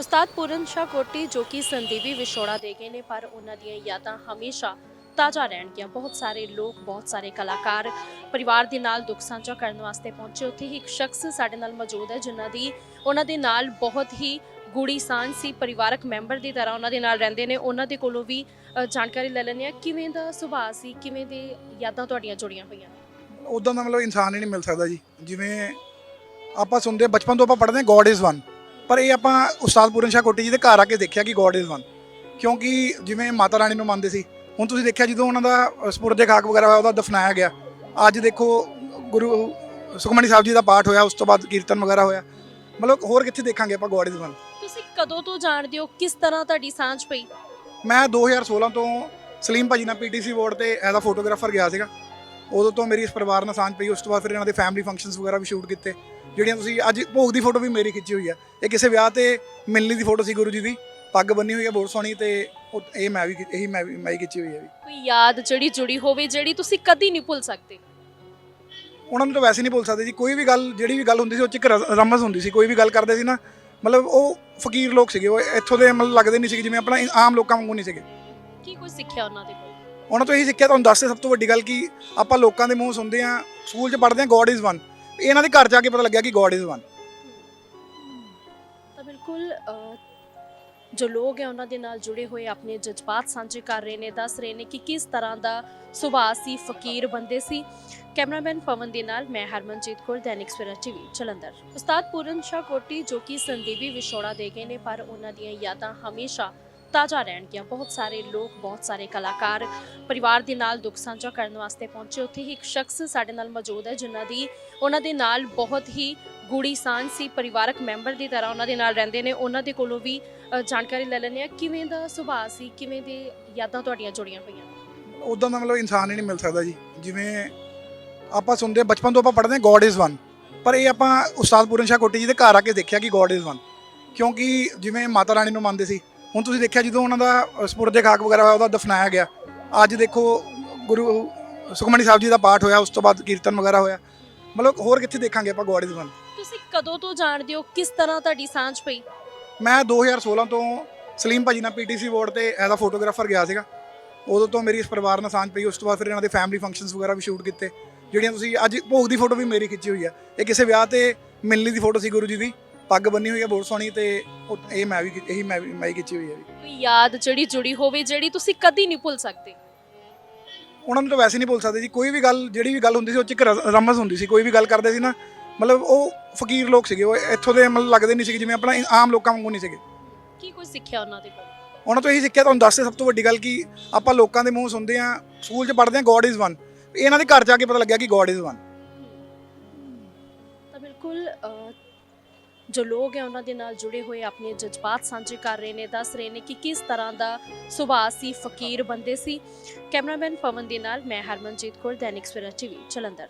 ਉਸਤਾਦ ਪੂਰਨ ਸ਼ਾਹ ਕੋਟੀ ਜੋ ਕਿ ਸੰਦੀਵੀ ਵਿਛੋੜਾ ਦੇ ਗਏ ਨੇ ਪਰ ਉਹਨਾਂ ਦੀਆਂ ਯਾਦਾਂ ਹਮੇਸ਼ਾ ਤਾਜ਼ਾ ਰਹਿਣਗੀਆਂ। ਬਹੁਤ ਸਾਰੇ ਲੋਕ ਬਹੁਤ ਸਾਰੇ ਕਲਾਕਾਰ ਪਰਿਵਾਰ ਦੇ ਨਾਲ ਦੁੱਖ ਸਾਂਝਾ ਕਰਨ ਵਾਸਤੇ ਪਹੁੰਚੇ। ਉੱਥੇ ਹੀ ਇੱਕ ਸ਼ਖਸ ਸਾਡੇ ਨਾਲ ਮੌਜੂਦ ਹੈ ਜਿਨ੍ਹਾਂ ਦੀ ਉਹਨਾਂ ਦੇ ਨਾਲ ਬਹੁਤ ਹੀ ਗੂੜੀ ਸਾਂਝ ਸੀ। ਪਰਿਵਾਰਕ ਮੈਂਬਰ ਦੀ ਤਰ੍ਹਾਂ ਉਹਨਾਂ ਦੇ ਨਾਲ ਰਹਿੰਦੇ ਨੇ। ਉਹਨਾਂ ਦੇ ਕੋਲੋਂ ਵੀ ਅ, ਜਾਣਕਾਰੀ ਲੈ ਲੈਂਦੇ ਆ ਕਿਵੇਂ ਦਾ ਸੁਭਾਅ ਸੀ? ਕਿਵੇਂ ਦੇ ਯਾਦਾਂ ਤੁਹਾਡੀਆਂ ਜੁੜੀਆਂ ਹੋਈਆਂ? ਉਦਾਂ ਦਾ ਮਤਲਬ ਇਨਸਾਨ ਹੀ ਨਹੀਂ ਮਿਲ ਸਕਦਾ ਜੀ। ਜਿਵੇਂ ਆਪਾਂ ਸੁਣਦੇ ਹਾਂ ਬਚਪਨ ਤੋਂ ਆਪਾਂ ਪੜ੍ਹਦੇ ਗੋਡ ਇਜ਼ ਵਨ ਪਰ ਇਹ ਆਪਾਂ ਉਸਤਾਦ ਪੂਰਨ ਸ਼ਾਹ ਕੋਟੀ ਜੀ ਦੇ ਘਰ ਆ ਕੇ ਦੇਖਿਆ ਕਿ ਗੋਡ ਇਜ਼ ਵਨ ਕਿਉਂਕਿ ਜਿਵੇਂ ਮਾਤਾ ਰਾਣੀ ਨੂੰ ਮੰਨਦੇ ਸੀ ਹੁਣ ਤੁਸੀਂ ਦੇਖਿਆ ਜਦੋਂ ਉਹਨਾਂ ਦਾ ਸਪੁਰਦੇ ਖਾਕ ਵਗੈਰਾ ਹੋਇਆ ਉਹਦਾ ਦਫਨਾਇਆ ਗਿਆ ਅੱਜ ਦੇਖੋ ਗੁਰੂ ਸੁਖਮਨੀ ਸਾਹਿਬ ਜੀ ਦਾ ਪਾਠ ਹੋਇਆ ਉਸ ਤੋਂ ਬਾਅਦ ਕੀਰਤਨ ਵਗੈਰਾ ਹੋਇਆ। ਮਤਲਬ ਹੋਰ ਕਿੱਥੇ ਦੇਖਾਂਗੇ ਆਪਾਂ ਗੋਡ ਇਜ਼ ਵਨ ਤੁਸੀਂ ਕਦੋਂ ਤੋਂ ਜਾਣਦੇ ਹੋ ਕਿਸ ਤਰ੍ਹਾਂ ਤੁਹਾਡੀ ਸਾਂਝ ਪਈ? ਮੈਂ 2016 ਤੋਂ ਸਲੀਮ ਭਾਜੀ ਨਾਲ ਪੀਟੀਸੀ ਬੋਰਡ ਤੇ ਐਜ਼ ਅ ਫੋਟੋਗ੍ਰਾਫਰ ਗਿਆ ਸੀਗਾ। ਉਦੋਂ ਤੋਂ ਮੇਰੀ ਇਸ ਪਰਿਵਾਰ ਨਾਲ ਸਾਂਝ ਪਈ ਉਸ ਤੋਂ ਬਾਅਦ ਫਿਰ ਇਹਨਾਂ ਦੇ ਫੈਮਿਲੀ ਫੰਕਸ਼ਨਸ ਵਗੈਰਾ ਵੀ ਸ਼ੂਟ ਕੀਤੇ। ਜਿਹੜੀਆਂ ਤੁਸੀਂ ਅੱਜ ਭੋਗ ਦੀ ਫੋਟੋ ਵੀ ਮੇਰੀ ਖਿੱਚੀ ਹੋਈ ਆ। ਇਹ ਕਿਸੇ ਵਿਆਹ ਤੇ ਮਿਲਣੀ ਦੀ ਫੋਟੋ ਸੀ ਗੁਰੂ ਜੀ ਦੀ। ਪੱਗ ਬੰਨੀ ਹੋਈ ਆ ਬਹੁਤ ਸੋਹਣੀ ਤੇ ਉਹ- ਇਹ ਮੈਂ ਵੀ ਖਿ- ਇਹੀ ਮੈਂ ਵੀ ਮੈਂ ਹੀ ਖਿੱਚੀ ਹੋਈ ਆ ਵੀ। ਕੋਈ ਯਾਦ ਜਿਹੜੀ ਜੁੜੀ ਹੋਵੇ ਜਿਹੜੀ ਤੁਸੀਂ ਕਦੀ ਨਹੀਂ ਭੁੱਲ ਸਕਦੇ? ਉਹਨਾਂ ਨੂੰ ਤਾਂ ਵੈਸੇ ਨਹੀਂ ਭੁੱਲ ਸਕਦੇ ਜੀ। ਕੋਈ ਵੀ ਗੱਲ ਜਿਹੜੀ ਵੀ ਗੱਲ ਹੁੰਦੀ ਸੀ ਉਹ ਚ ਇੱਕ ਰ- ਰਮਜ਼ ਹੁੰਦੀ ਸੀ। ਕੋਈ ਵੀ ਗੱਲ ਕਰਦੇ ਸੀ ਨਾ ਮਤਲਬ ਉਹ ਫਕੀਰ ਲੋਕ ਸੀਗੇ। ਉਹ ਇੱਥੋਂ ਦੇ ਮਤਲਬ ਲੱਗਦੇ ਨਹੀਂ ਸੀਗੇ ਜਿਵੇਂ ਆਪਣਾ ਆਮ ਲੋਕਾਂ ਵਾਂਗੂ ਨਹੀਂ ਸੀਗੇ। ਕੀ ਕੁਝ ਸਿੱਖਿਆ ਉਹਨਾਂ ਦੇ ਕੋਲ? ਉਹਨਾਂ ਤੋਂ ਇਹੀ ਸਿੱਖਿਆ ਤੁਹਾਨੂੰ ਦੱਸਦੇ ਸਭ ਤੋਂ ਵੱਡੀ ਗੱਲ ਕਿ ਆਪਾਂ ਲੋਕਾਂ ਦੇ ਮੂੰਹ ਸੁਣਦੇ ਆ ਸਕੂਲ 'ਚ ਪੜ੍ਹਦੇ ਆ ਗੋਡ ਇਜ਼ ਵਨ ਇਹਨਾਂ ਦੇ ਘਰ ਜਾ ਕੇ ਪਤਾ ਲੱਗਿਆ ਕਿ ਗੋਡ ਇਜ਼ ਵਨ ਤਾਂ ਬਿਲਕੁਲ ਜੋ ਲੋਕ ਹੈ ਉਹਨਾਂ ਦੇ ਨਾਲ ਜੁੜੇ ਹੋਏ ਆਪਣੇ ਜਜ਼ਬਾਤ ਸਾਂਝੇ ਕਰ ਰਹੇ ਨੇ, ਦੱਸ ਰਹੇ ਨੇ ਕਿ ਕਿਸ ਤਰ੍ਹਾਂ ਦਾ ਸੁਭਾਅ ਸੀ, ਫਕੀਰ ਬੰਦੇ ਸੀ। ਕੈਮਰਾਮੈਨ ਪਵਨ ਦੇ ਨਾਲ ਮੈਂ ਹਰਮਨਜੀਤ ਕੌਰ, ਦੈਨਿਕ ਸਵੇਰਾ ਟੀਵੀ, ਜਲੰਧਰ। ਉਸਤਾਦ ਪੂਰਨ ਸ਼ਾਹ ਕੋਟੀ ਜੋ ਕਿ ਸੰਦੀਪੀ ਵਿਛੋੜਾ ਦੇ ਗਏ ਨੇ, ਪਰ ਉਹਨਾਂ ਦੀਆਂ ਯਾਦਾਂ ਹਮੇਸ਼ਾ ਤਾਜ਼ਾ ਰਹਿਣਗੀਆਂ। ਬਹੁਤ ਸਾਰੇ ਲੋਕ, ਬਹੁਤ ਸਾਰੇ ਕਲਾਕਾਰ ਪਰਿਵਾਰ ਦੇ ਨਾਲ ਦੁੱਖ ਸਾਂਝਾ ਕਰਨ ਵਾਸਤੇ ਪਹੁੰਚੇ। ਉੱਥੇ ਹੀ ਇੱਕ ਸ਼ਖਸ ਸਾਡੇ ਨਾਲ ਮੌਜੂਦ ਹੈ, ਜਿਨ੍ਹਾਂ ਦੀ ਉਹਨਾਂ ਦੇ ਨਾਲ ਬਹੁਤ ਹੀ ਗੂੜੀ ਸਾਂਝ ਸੀ। ਪਰਿਵਾਰਕ ਮੈਂਬਰ ਦੀ ਤਰ੍ਹਾਂ ਉਹਨਾਂ ਦੇ ਨਾਲ ਰਹਿੰਦੇ ਨੇ। ਉਹਨਾਂ ਦੇ ਕੋਲੋਂ ਵੀ ਜਾਣਕਾਰੀ ਲੈ ਲੈਂਦੇ ਆ ਕਿਵੇਂ ਦਾ ਸੁਭਾਅ ਸੀ? ਕਿਵੇਂ ਦੇ ਯਾਦਾਂ ਤੁਹਾਡੀਆਂ ਜੁੜੀਆਂ ਪਈਆਂ ਉਦੋਂ ਦਾ ਮਤਲਬ ਇਨਸਾਨ ਹੀ ਨਹੀਂ ਮਿਲ ਸਕਦਾ ਜੀ। ਜਿਵੇਂ ਆਪਾਂ ਸੁਣਦੇ ਬਚਪਨ ਤੋਂ ਆਪਾਂ ਪੜ੍ਹਦੇ ਆ ਗੋਡ ਇਜ਼ ਵਨ ਪਰ ਇਹ ਆਪਾਂ ਉਸਤਾਦ ਪੂਰਨ ਸ਼ਾਹ ਕੋਟੀ ਜੀ ਦੇ ਘਰ ਆ ਕੇ ਦੇਖਿਆ ਕਿ ਗੋਡ ਇਜ਼ ਵਨ ਕਿਉਂਕਿ ਜਿਵੇਂ ਮਾਤਾ ਰਾਣੀ ਨੂੰ ਮੰਨਦੇ ਸੀ ਹੁਣ ਤੁਸੀਂ ਦੇਖਿਆ ਜਦੋਂ ਉਹਨਾਂ ਦਾ ਸਪੁਰਦੇ ਖਾਕ ਵਗੈਰਾ ਹੋਇਆ ਉਹਦਾ ਦਫਨਾਇਆ ਗਿਆ। ਅੱਜ ਦੇਖੋ ਗੁਰੂ ਸੁਖਮਨੀ ਸਾਹਿਬ ਜੀ ਦਾ ਪਾਠ ਹੋਇਆ ਉਸ ਤੋਂ ਬਾਅਦ ਕੀਰਤਨ ਵਗੈਰਾ ਹੋਇਆ। ਮਤਲਬ ਹੋਰ ਕਿੱਥੇ ਦੇਖਾਂਗੇ ਆਪਾਂ ਇਜ਼ ਵਨ ਤੁਸੀਂ ਕਦੋਂ ਤੋਂ ਜਾਣਦੇ ਹੋ ਕਿਸ ਤਰ੍ਹਾਂ ਤੁਹਾਡੀ ਸਾਂਝ ਪਈ? ਮੈਂ 2016 ਤੋਂ ਸਲੀਮ ਭਾਜੀ ਨਾਲ ਪੀਟੀਸੀ ਬੋਰਡ ਤੇ ਐਜ਼ ਅ ਫੋਟੋਗ੍ਰਾਫਰ ਗਿਆ ਸੀਗਾ। ਉਦੋਂ ਤੋਂ ਮੇਰੀ ਇਸ ਪਰਿਵਾਰ ਨਾਲ ਸਾਂਝ ਪਈ ਉਸ ਤੋਂ ਬਾਅਦ ਫਿਰ ਇਹਨਾਂ ਦੇ ਫੈਮਿਲੀ ਫੰਕਸ਼ਨਸ ਵਗੈਰਾ ਵੀ ਸ਼ੂਟ ਕੀਤੇ। ਜਿਹੜੀਆਂ ਤੁਸੀਂ ਅੱਜ ਭੋਗ ਦੀ ਫੋਟੋ ਵੀ ਮੇਰੀ ਖਿੱਚੀ ਹੋਈ ਆ। ਇਹ ਕਿਸੇ ਵਿਆਹ ਤੇ ਮਿਲਣੀ ਦੀ ਫੋਟੋ ਸੀ ਗੁਰੂ ਜੀ ਦੀ। ਪੱਗ ਬੰਨੀ ਹੋਈ ਆ ਬਹੁਤ ਸੋਹਣੀ ਤੇ ਉਹ- ਇਹ ਮੈਂ ਵੀ ਖਿ- ਇਹੀ ਮੈਂ ਵੀ ਮੈਂ ਹੀ ਖਿੱਚੀ ਹੋਈ ਆ ਵੀ ਕੋਈ ਯਾਦ ਜਿਹੜੀ ਜੁੜੀ ਹੋਵੇ ਜਿਹੜੀ ਤੁਸੀਂ ਕਦੀ ਨਹੀਂ ਭੁੱਲ ਸਕਦੇ? ਉਹਨਾਂ ਨੂੰ ਤਾਂ ਵੈਸੇ ਨਹੀਂ ਭੁੱਲ ਸਕਦੇ ਜੀ। ਕੋਈ ਵੀ ਗੱਲ ਜਿਹੜੀ ਵੀ ਗੱਲ ਹੁੰਦੀ ਸੀ ਉਹ ਚ ਇੱਕ ਰ- ਰਮਜ਼ ਹੁੰਦੀ ਸੀ। ਕੋਈ ਵੀ ਗੱਲ ਕਰਦੇ ਸੀ ਨਾ ਮਤਲਬ ਉਹ ਫਕੀਰ ਲੋਕ ਸੀਗੇ। ਉਹ ਇੱਥੋਂ ਦੇ ਮਤਲਬ ਲੱਗਦੇ ਨਹੀਂ ਸੀਗੇ ਜਿਵੇਂ ਆਪਣਾ ਆਮ ਲੋਕਾਂ ਵਾਂਗੂ ਨਹੀਂ ਸੀਗੇ। ਕੀ ਕੁਝ ਸਿੱਖਿਆ ਉਹਨਾਂ ਦੇ ਕੋਲ? ਉਹਨਾਂ ਤੋਂ ਇਹੀ ਸਿੱਖਿਆ ਤੁਹਾਨੂੰ ਦੱਸਦੇ ਸਭ ਤੋਂ ਵੱਡੀ ਗੱਲ ਕਿ ਆਪਾਂ ਲੋਕਾਂ ਦੇ ਮੂੰਹ ਸੁਣਦੇ ਆ ਸਕੂਲ 'ਚ ਪੜ੍ਹਦੇ ਆ ਗੋਡ ਇਜ਼ ਵਨ ਇਹਨਾਂ ਦੇ ਘਰ ਜਾ ਕੇ ਪਤਾ ਲੱਗਿਆ ਕਿ ਗੋਡ ਇਜ਼ ਵਨ ਤਾਂ ਬਿਲਕੁਲ ਜੋ ਲੋਕ ਹੈ ਉਹਨਾਂ ਦੇ ਨਾਲ ਜੁੜੇ ਹੋਏ ਆਪਣੇ ਜਜ਼ਬਾਤ ਸਾਂਝੇ ਕਰ ਰਹੇ ਨੇ, ਦੱਸ ਰਹੇ ਨੇ ਕਿ ਕਿਸ ਤਰ੍ਹਾਂ ਦਾ ਸੁਭਾਅ ਸੀ, ਫਕੀਰ ਬੰਦੇ ਸੀ। ਕੈਮਰਾਮੈਨ ਪਵਨ ਦੇ ਨਾਲ ਮੈਂ ਹਰਮਨਜੀਤ ਕੌਰ, ਦੈਨਿਕ ਸਵੇਰਾ ਟੀਵੀ, ਜਲੰਧਰ।